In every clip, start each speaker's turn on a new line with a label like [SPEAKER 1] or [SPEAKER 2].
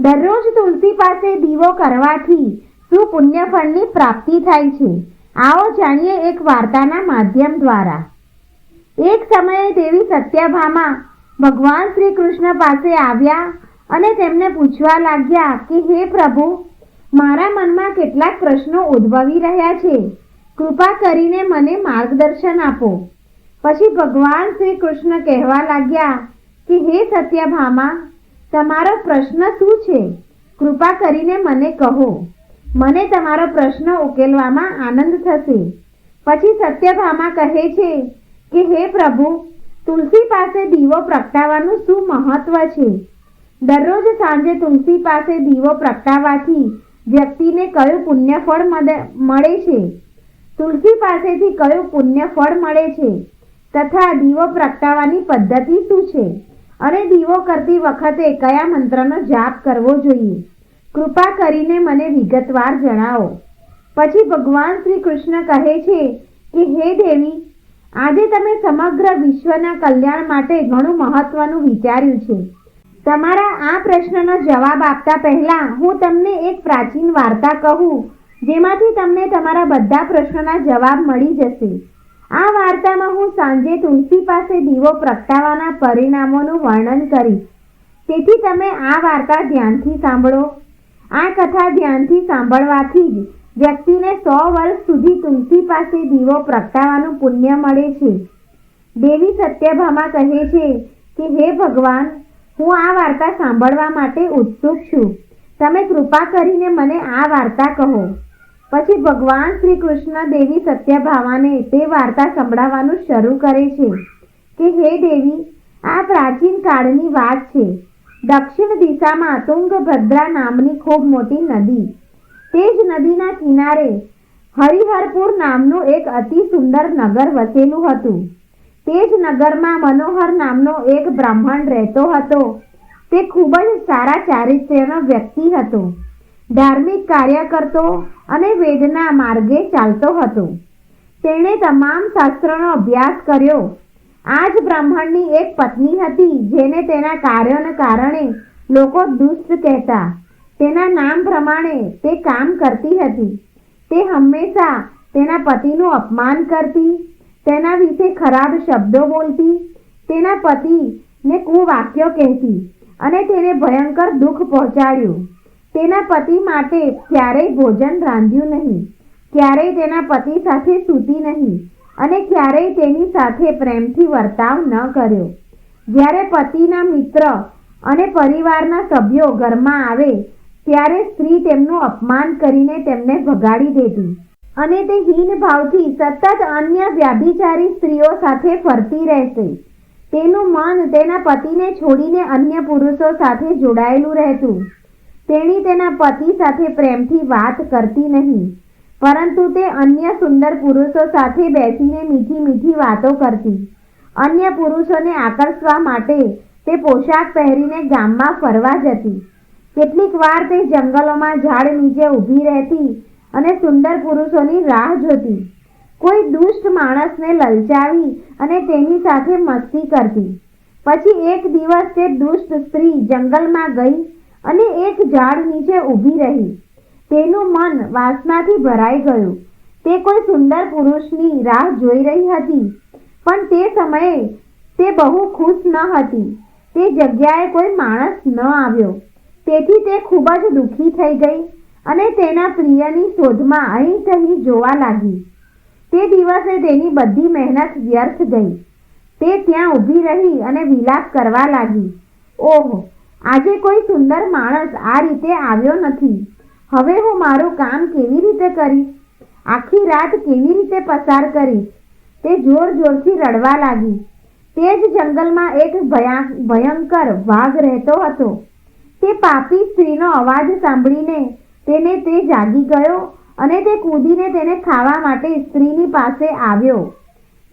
[SPEAKER 1] દરરોજ તુલસી પાસે દીવો કરવાથી શું પુણ્યફળની પ્રાપ્તિ થાય છે. આવો જાણીએ એક વાર્તાના માધ્યમ દ્વારા. એક સમયે દેવી સત્યભામા ભગવાન શ્રી કૃષ્ણ પાસે આવ્યા અને તેમને પૂછવા લાગ્યા કે, હે પ્રભુ, મારા મનમાં કેટલાક પ્રશ્નો ઉદ્ભવી રહ્યા છે. કૃપા કરીને મને માર્ગદર્શન આપો. પછી ભગવાન શ્રી કૃષ્ણ કહેવા લાગ્યા કે, હે સત્યભામા તમારો પ્રશ્ન શું છે? કૃપા કરીને મને કહો. મને તમારો પ્રશ્ન ઉકેલવામાં આનંદ થશે. પછી સત્યભામા કહે છે કે, હે પ્રભુ, તુલસી પાસે દીવો પ્રગટાવવાનું શું મહત્વ છે? દરરોજ સાંજે તુલસી પાસે દીવો પ્રગટાવવાથી વ્યક્તિને કયું પુણ્ય ફળ મળે છે? તુલસી પાસેથી કયું પુણ્ય ફળ મળે છે? તથા દીવો પ્રગટાવવાની પદ્ધતિ શું છે? અને દીવો કરતી વખતે કયા મંત્રનો જાપ કરવો જોઈએ? કૃપા કરીને મને વિગતવાર જણાવો. પછી ભગવાન શ્રી કૃષ્ણ કહે છે કે, હે દેવી, આજે તમે સમગ્ર વિશ્વના કલ્યાણ માટે ઘણું મહત્વનું વિચાર્યું છે. તમારા આ પ્રશ્નનો જવાબ આપતા પહેલા હું તમને એક પ્રાચીન વાર્તા કહું, જેમાંથી તમને તમારા બધા પ્રશ્નોના જવાબ મળી જશે. આ વાર્તામાં હું સાંજે તુલસી પાસે દીવો પ્રગટાવવાના પરિણામોનું વર્ણન કરીશ. તેથી તમે આ વાર્તા ધ્યાનથી સાંભળો. આ કથા ધ્યાનથી સાંભળવાથી જ વ્યક્તિને સો વર્ષ સુધી તુલસી પાસે દીવો પ્રગટાવવાનું પુણ્ય મળે છે. દેવી સત્યભામા કહે છે કે, હે ભગવાન, હું આ વાર્તા સાંભળવા માટે ઉત્સુક છું. તમે કૃપા કરીને મને આ વાર્તા કહો. પછી ભગવાન શ્રી કૃષ્ણ દેવી સત્યભામાને તે વાર્તા સંભળાવવાનું શરૂ કરે છે કે, હે દેવી, આ પ્રાચીન કાળની વાત છે. દક્ષિણ દિશામાં તુંગભદ્રા નામની ખૂબ મોટી નદી. તે જ નદીના કિનારે હરિહરપુર નામનું એક અતિ સુંદર નગર વસેલું હતું. તે જ નગરમાં મનોહર નામનો એક બ્રાહ્મણ રહેતો હતો. તે ખૂબ જ સારા ચારિત્ર્યનો વ્યક્તિ હતો. ધાર્મિક કાર્ય કરતો અને વેદના માર્ગે ચાલતો હતો. તેણે તમામ શાસ્ત્રનો અભ્યાસ કર્યો. આ જ બ્રાહ્મણની એક પત્ની હતી, જેને તેના કાર્યોને કારણે લોકો દુષ્ટ કહેતા. તેના નામ પ્રમાણે તે કામ કરતી હતી. તે હંમેશા તેના પતિનું અપમાન કરતી, તેના વિશે ખરાબ શબ્દો બોલતી, તેના પતિને કુવાક્યો કહેતી અને તેને ભયંકર દુઃખ પહોંચાડ્યું. તેના પતિ માટે ક્યારેય ભોજન રાંધ્યું નહીં, ક્યારેય તેના પતિ સાથે સૂતી નહીં અને ક્યારેય તેની સાથે પ્રેમથી વર્તાવ ન કર્યો. જ્યારે પતિના મિત્ર અને પરિવારના સભ્યો ઘરમાં આવે, ત્યારે સ્ત્રી તેમનું અપમાન કરીને તેમને ભગાડી દેતી અને તે હીન ભાવથી સતત અન્ય વ્યાભિચારી સ્ત્રીઓ સાથે ફરતી રહેશે. તેનું મન તેના પતિને છોડીને અન્ય પુરુષો સાથે જોડાયેલું રહેતું. તેણી તેના પતિ સાથે પ્રેમથી વાત કરતી નહીં, પરંતુ તે અન્ય સુંદર પુરુષો સાથે બેસીને મીઠી મીઠી વાતો કરતી. અન્ય પુરુષોને આકર્ષવા માટે તે પોશાક પહેરીને ગામમાં ફરવા જતી. કેટલીક વાર તે જંગલોમાં ઝાડ નીચે ઊભી રહેતી અને સુંદર પુરુષોની રાહ જોતી. કોઈ દુષ્ટ માણસને લલચાવી અને તેની સાથે મસ્તી કરતી. પછી એક દિવસ તે દુષ્ટ સ્ત્રી જંગલમાં ગઈ અને એક ઝાડ નીચે ઊભી રહી. તેનું મન વાસનાથી ભરાઈ ગયું. તે કોઈ સુંદર પુરુષની રાહ જોઈ રહી હતી. પણ તે સમયે તે બહુ ખુશ ન હતી. તે જગ્યાએ કોઈ માણસ ન આવ્યો. તેથી તે ખૂબ જ દુઃખી થઈ ગઈ અને તેના પ્રિયની શોધમાં અહીં તહીં જોવા લાગી. તે દિવસે તેની બધી મહેનત વ્યર્થ ગઈ. તે ત્યાં ઊભી રહી અને વિલાપ કરવા લાગી. ઓહ આજે કોઈ સુંદર માણસ આ રીતે આવ્યો નથી. હવે હું મારું કામ કેવી રીતે કરીશ? આખી રાત કેવી રીતે પસાર કરીશ? તે જોર જોરથી રડવા લાગી. તે જ જંગલમાં એક ભયા, ભયંકર વાઘ રહેતો હતો. તે પાપી સ્ત્રીનો અવાજ સાંભળીને તેને તે જાગી ગયો અને તે કૂદીને તેને ખાવા માટે સ્ત્રીની પાસે આવ્યો.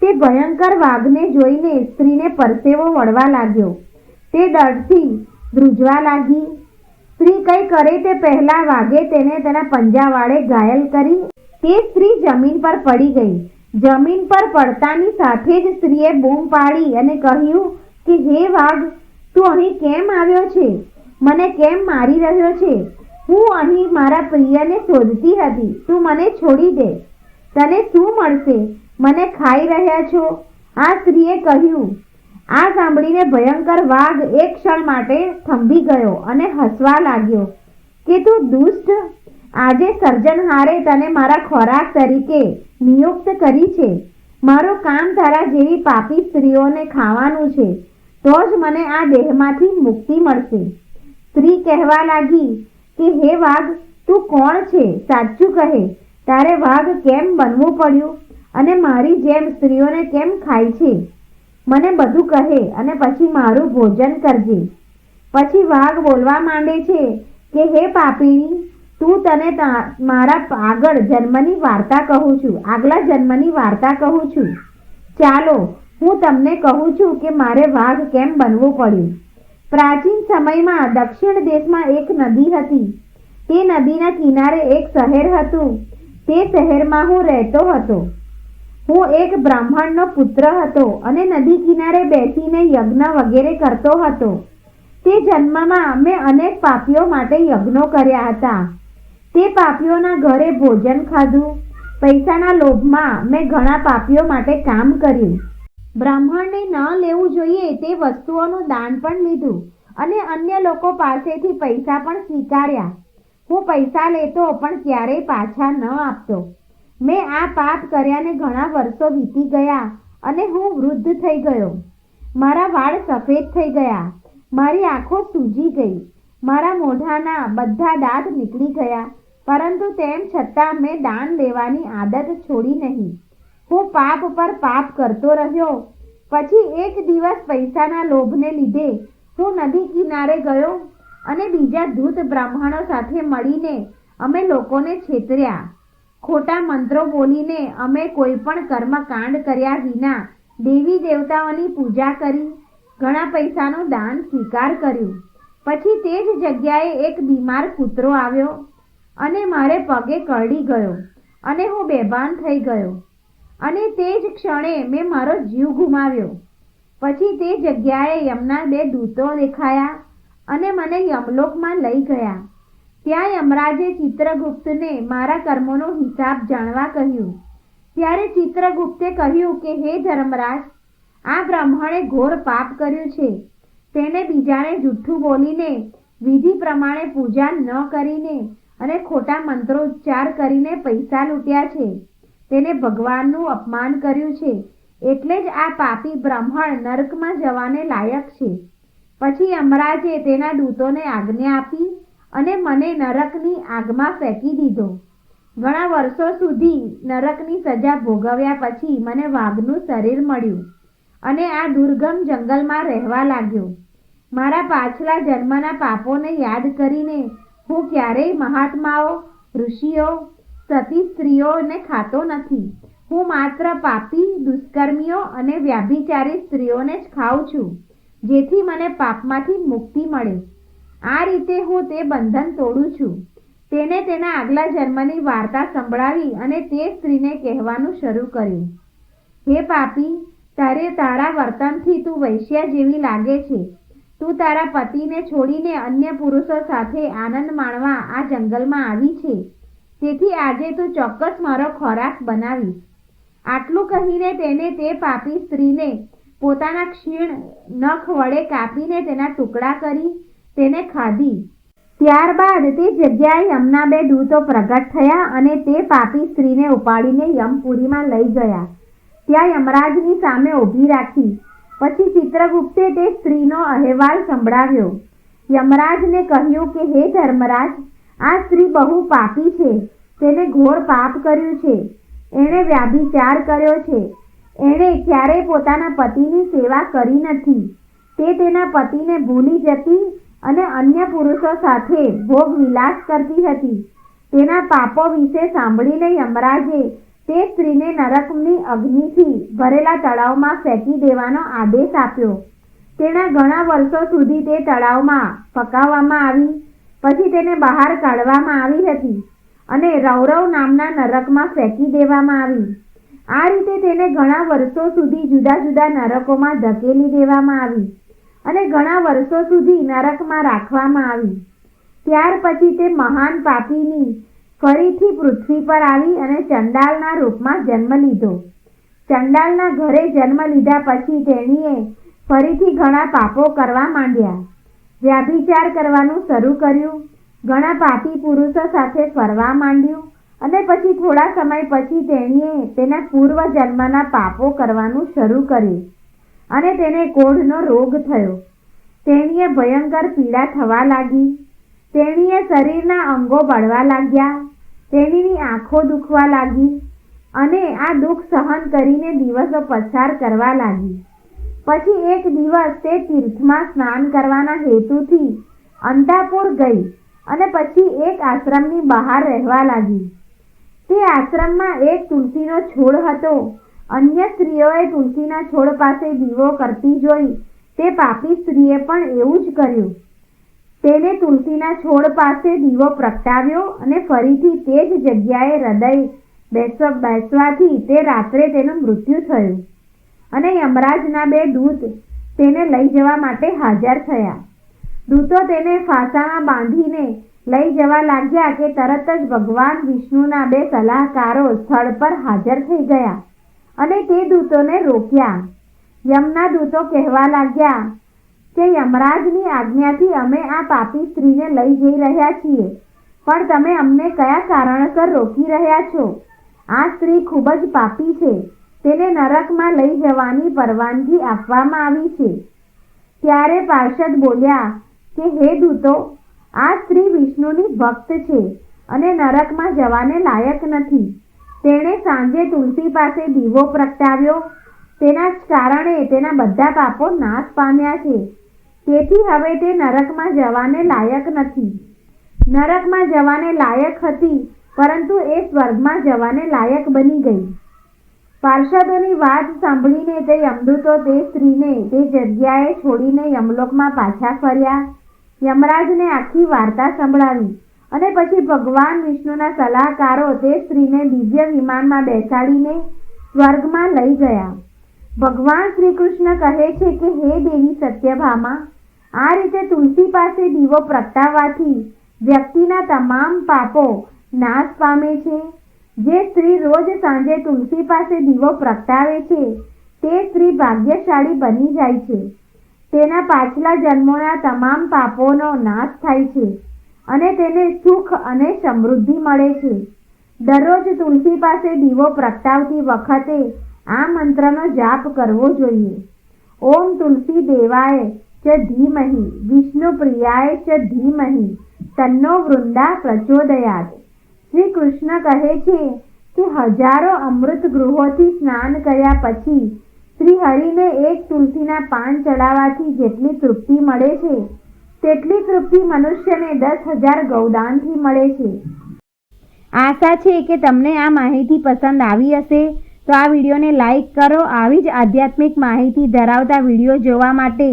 [SPEAKER 1] તે ભયંકર વાઘને જોઈને સ્ત્રીને પરસેવો વળવા લાગ્યો. તે ડરથી ધ્રુજવા લાગી. સ્ત્રી કંઈ કરે તે પહેલા વાઘે તેને તેના પંજા વાળે ઘાયલ કરી. તે સ્ત્રી જમીન પર પડી ગઈ. જમીન પર પડતાની સાથે જ સ્ત્રીએ બૂમ પાડી અને કહ્યું કે, હે વાઘ, તું અહીં કેમ આવ્યો છે? મને કેમ મારી રહ્યો છે? હું અહીં મારા પ્રિયને શોધતી હતી. તું મને છોડી દે. તને શું મળશે? મને ખાઈ રહ્યા છો? આ સ્ત્રીએ કહ્યું આ સાંભળીને ભયંકર વાઘ એક ક્ષણ માટે થંભી ગયો અને હસવા લાગ્યો કે તું દુષ્ટ? આજે સર્જનહારે તને મારા ખોરાક તરીકે નિયુક્ત કરી છે. મારો કામ તારા જેવી પાપી સ્ત્રીઓને ખાવાનું છે, તો જ મને આ દેહમાંથી મુક્તિ મળશે. સ્ત્રી કહેવા લાગી કે, હે વાઘ, તું કોણ છે? સાચું કહે, તારે વાઘ કેમ બનવું પડ્યું? અને મારી જેમ સ્ત્રીઓને કેમ ખાય છે? મને બધું કહે અને પછી મારું ભોજન કરજે. પછી વાઘ બોલવા માંડે છે કે, હે પાપીણી તું તને મારા આગળ જન્મની વાર્તા કહું છું. આગલા જન્મની વાર્તા કહું છું. ચાલો, હું તમને કહું છું કે મારે વાઘ કેમ બનવું પડ્યું? પ્રાચીન સમયમાં દક્ષિણ દેશમાં એક નદી હતી. તે નદીના કિનારે એક શહેર હતું. તે શહેરમાં હું રહેતો હતો. હું એક બ્રાહ્મણનો પુત્ર હતો અને નદી કિનારે બેસીને યજ્ઞ વગેરે કરતો હતો. તે જન્મમાં મેં અનેક પાપીઓ માટે યજ્ઞો કર્યા હતા. તે પાપીઓના ઘરે ભોજન ખાધું. પૈસાના લોભમાં મેં ઘણા પાપીઓ માટે કામ કર્યું. બ્રાહ્મણને ન લેવું જોઈએ તે વસ્તુઓનું દાન પણ લીધું અને અન્ય લોકો પાસેથી પૈસા પણ સ્વીકાર્યા. હું પૈસા લેતો પણ ક્યારેય પાછા ન આપતો. મેં આ પાપ કર્યાને ઘણા વર્ષો વીતી ગયા અને હું વૃદ્ધ થઈ ગયો. મારા વાળ સફેદ થઈ ગયા. મારી આંખો સૂજી ગઈ. મારા મોઢાના બધા દાંત નીકળી ગયા, પરંતુ તેમ છતાં મેં દાન લેવાની આદત છોડી નહીં. હું પાપ પર પાપ કરતો રહ્યો. પછી એક દિવસ પૈસાના લોભને લીધે હું નદી કિનારે ગયો અને બીજા ધૂત બ્રાહ્મણો સાથે મળીને અમે લોકોને છેતર્યા. ખોટા મંત્રો બોલીને અમે કોઈ પણ કર્મકાંડ કર્યા વિના દેવી દેવતાઓની પૂજા કરી, ઘણા પૈસાનું દાન સ્વીકાર કર્યું. પછી તે જ જગ્યાએ એક બીમાર કૂતરો આવ્યો અને મારે પગે કરડી ગયો અને હું બેભાન થઈ ગયો. અને તે જ ક્ષણે મેં મારો જીવ ગુમાવ્યો. પછી તે જગ્યાએ યમના બે દૂતો દેખાયા અને મને યમલોકમાં લઈ ગયા. ત્યાં યમરાજે ચિત્રગુપ્તને મારા કર્મોનો હિસાબ જાણવા કહ્યું. ત્યારે ચિત્રગુપ્તે કહ્યું કે, હે ધર્મરાજ, આ બ્રાહ્મણે ઘોર પાપ કર્યું છે. તેને બીજાને જુઠ્ઠું બોલીને, વિધિ પ્રમાણે પૂજા ન કરીને અને ખોટા મંત્રોચ્ચાર કરીને પૈસા લૂંટ્યા છે. તેને ભગવાનનું અપમાન કર્યું છે. એટલે જ આ પાપી બ્રાહ્મણ નરકમાં જવાને લાયક છે. પછી યમરાજે તેના દૂતોને આજ્ઞા આપી અને મને નરકની આગમાં ફેંકી દીધો. ઘણા વર્ષો સુધી નરકની સજા ભોગવ્યા પછી મને વાઘનું શરીર મળ્યું અને આ દુર્ગમ જંગલમાં રહેવા લાગ્યો. મારા પાછલા જન્મના પાપોને યાદ કરીને હું ક્યારેય મહાત્માઓ, ઋષિઓ, સતી સ્ત્રીઓને ખાતો નથી. હું માત્ર પાપી, દુષ્કર્મીઓ અને વ્યાભિચારી સ્ત્રીઓને જ ખાઉં છું, જેથી મને પાપમાંથી મુક્તિ મળે. આ રીતે હું તે બંધન તોડું છું. તેને તેના આગલા જન્મની વાર્તા સંભળાવી અને તે સ્ત્રીને કહેવાનું શરૂ કર્યું. હે પાપી, તારે તારા વર્તનથી તું વૈશ્યા જેવી લાગે છે. તું તારા પતિને છોડીને અન્ય પુરુષો સાથે આનંદ માણવા આ જંગલમાં આવી છે. તેથી આજે તું ચોક્કસ મારો ખોરાક બનાવીશ. આટલું કહીને તેને તે પાપી સ્ત્રીને પોતાના ક્ષીણ નખ વડે કાપીને તેના ટુકડા કરી તેને ખાધી. ત્યારબાદ તે જગ્યાએ યમના બે દૂતો પ્રગટ થયા અને તે પાપી સ્ત્રીને ઉપાડીને યમપુરીમાં લઈ ગયા. ત્યાં યમરાજની સામે ઊભી રાખી. પછી ચિત્રગુપ્તે તે સ્ત્રીનો અહેવાલ સંભળાવ્યો. યમરાજને કહ્યું કે, હે ધર્મરાજ, આ સ્ત્રી બહુ પાપી છે. તેને ઘોર પાપ કર્યું છે. એણે વ્યાભિચાર કર્યો છે. એણે ક્યારેય પોતાના પતિની સેવા કરી નથી. તે તેના પતિને ભૂલી જતી અને અન્ય પુરુષો સાથે ભોગ વિલાસ કરતી હતી. તેના પાપો વિશે સાંભળીને યમરાજે તે સ્ત્રીને નરકની અગ્નિથી ભરેલા તળાવમાં ફેંકી દેવાનો આદેશ આપ્યો. તેના ઘણા વર્ષો સુધી તે તળાવમાં પકાવવામાં આવી, પછી તેને બહાર કાઢવામાં આવી હતી અને રૌરવ નામના નરકમાં ફેંકી દેવામાં આવી. આ રીતે તેને ઘણા વર્ષો સુધી જુદા જુદા નરકોમાં ધકેલી દેવામાં આવી. અને ઘણા વર્ષો સુધી નરકમાં રાખવામાં આવી. ત્યાર પછી તે મહાન પાપીની ફરીથી પૃથ્વી પર આવી અને ચંડાલના રૂપમાં જન્મ લીધો. ચંડાલના ઘરે જન્મ લીધા પછી તેણીએ ફરીથી ઘણા પાપો કરવા માંડ્યા. વ્યાભિચાર કરવાનું શરૂ કર્યું. ઘણા પાપી પુરુષો સાથે ફરવા માંડ્યું અને પછી થોડા સમય પછી તેણીએ તેના પૂર્વ જન્મના પાપો કરવાનું શરૂ કર્યું. અને તેને કોઢનો રોગ થયો. તેણીએ ભયંકર પીડા થવા લાગી. તેણીએ શરીરના અંગો બળવા લાગ્યા. તેણીની આંખો દુખવા લાગી અને આ દુઃખ સહન કરીને દિવસો પસાર કરવા લાગી. પછી એક દિવસ તે તીર્થમાં સ્નાન કરવાના હેતુથી અંતાપુર ગઈ અને પછી એક આશ્રમની બહાર રહેવા લાગી. તે આશ્રમમાં એક તુલસીનો છોડ હતો. અન્ય સ્ત્રીઓએ તુલસીના છોડ પાસે દીવો કરતી જોઈ તે પાપી સ્ત્રીએ પણ એવું જ કર્યું. તેને તુલસીના છોડ પાસે દીવો પ્રગટાવ્યો અને ફરીથી તે જ જગ્યાએ હૃદય બેસવા બેસવાથી તે રાત્રે તેનું મૃત્યુ થયું અને યમરાજના બે દૂત તેને લઈ જવા માટે હાજર થયા. દૂતો તેને ફાંસામાં બાંધીને લઈ જવા લાગ્યા કે તરત જ ભગવાન વિષ્ણુના બે સલાહકારો સ્થળ પર હાજર થઈ ગયા. અને તે દૂતોને રોક્યા. યમના દૂતો કહેવા લાગ્યા કે યમરાજની આજ્ઞાથી અમે આ પાપી સ્ત્રીને લઈ જઈ રહ્યા છીએ, પણ તમે અમને કયા કારણસર રોકી રહ્યા છો? આ સ્ત્રી ખૂબ જ પાપી છે, તેને નરકમાં લઈ જવાની પરવાનગી આપવામાં આવી છે. ત્યારે પાર્ષદ બોલ્યા કે, હે દૂતો, આ સ્ત્રી વિષ્ણુની ભક્ત છે અને નરકમાં જવાને લાયક નથી. તેણે સાંજે તુલસી પાસે દીવો પ્રગટાવ્યો. તેના કારણે તેના બધા પાપો નાશ પામ્યા છે. તેથી હવે તે નરકમાં જવાને લાયક નથી. નરકમાં જવાને લાયક હતી, પરંતુ એ સ્વર્ગમાં જવાને લાયક બની ગઈ. પાર્ષદોની વાત સાંભળીને તે યમદૂતો તે સ્ત્રીને તે જગ્યાએ છોડીને યમલોકમાં પાછા ફર્યા. યમરાજને આખી વાર્તા સંભળાવી. અને પછી ભગવાન વિષ્ણુના સલાહકારો તે સ્ત્રીને દિવ્ય વિમાનમાં બેસાડીને સ્વર્ગમાં લઈ ગયા. ભગવાન શ્રી કૃષ્ણ કહે છે કે, હે દેવી સત્યભામા, આ રીતે તુલસી પાસે દીવો પ્રગટાવવાથી વ્યક્તિના તમામ પાપો નાશ પામે છે. જે સ્ત્રી રોજ સાંજે તુલસી પાસે દીવો પ્રગટાવે છે, તે સ્ત્રી ભાગ્યશાળી બની જાય છે. તેના પાછલા જન્મોના તમામ પાપોનો નાશ થાય છે. અને તેને સુખ અને સમૃદ્ધિ મળે છે. દરરોજ તુલસી પાસે દીવો પ્રગટાવતી વખતે આ મંત્રનો જાપ કરવો જોઈએ. ઓમ તુલસી દેવાય ચ ધીમહિ, વિષ્ણુ પ્રિયાય ચ ધીમહિ, તન્નો વૃંદા પ્રચોદયાત. શ્રી કૃષ્ણ કહે છે કે હજારો અમૃત ગૃહોથી સ્નાન કર્યા પછી શ્રી હરિને એક તુલસીના પાન ચડાવવાથી જેટલી તૃપ્તિ મળે છે તેટલી તૃપ્તિ મનુષ્યને દસ હજાર ગૌદાનથી મળે છે. આશા છે કે તમને આ માહિતી પસંદ આવી હશે. તો આ વિડીયોને લાઇક કરો. આવી જ આધ્યાત્મિક માહિતી ધરાવતા વીડિયો જોવા માટે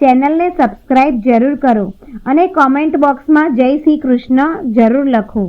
[SPEAKER 1] ચેનલને સબસ્ક્રાઇબ જરૂર કરો અને કોમેન્ટ બોક્સમાં જય શ્રી કૃષ્ણ જરૂર લખો.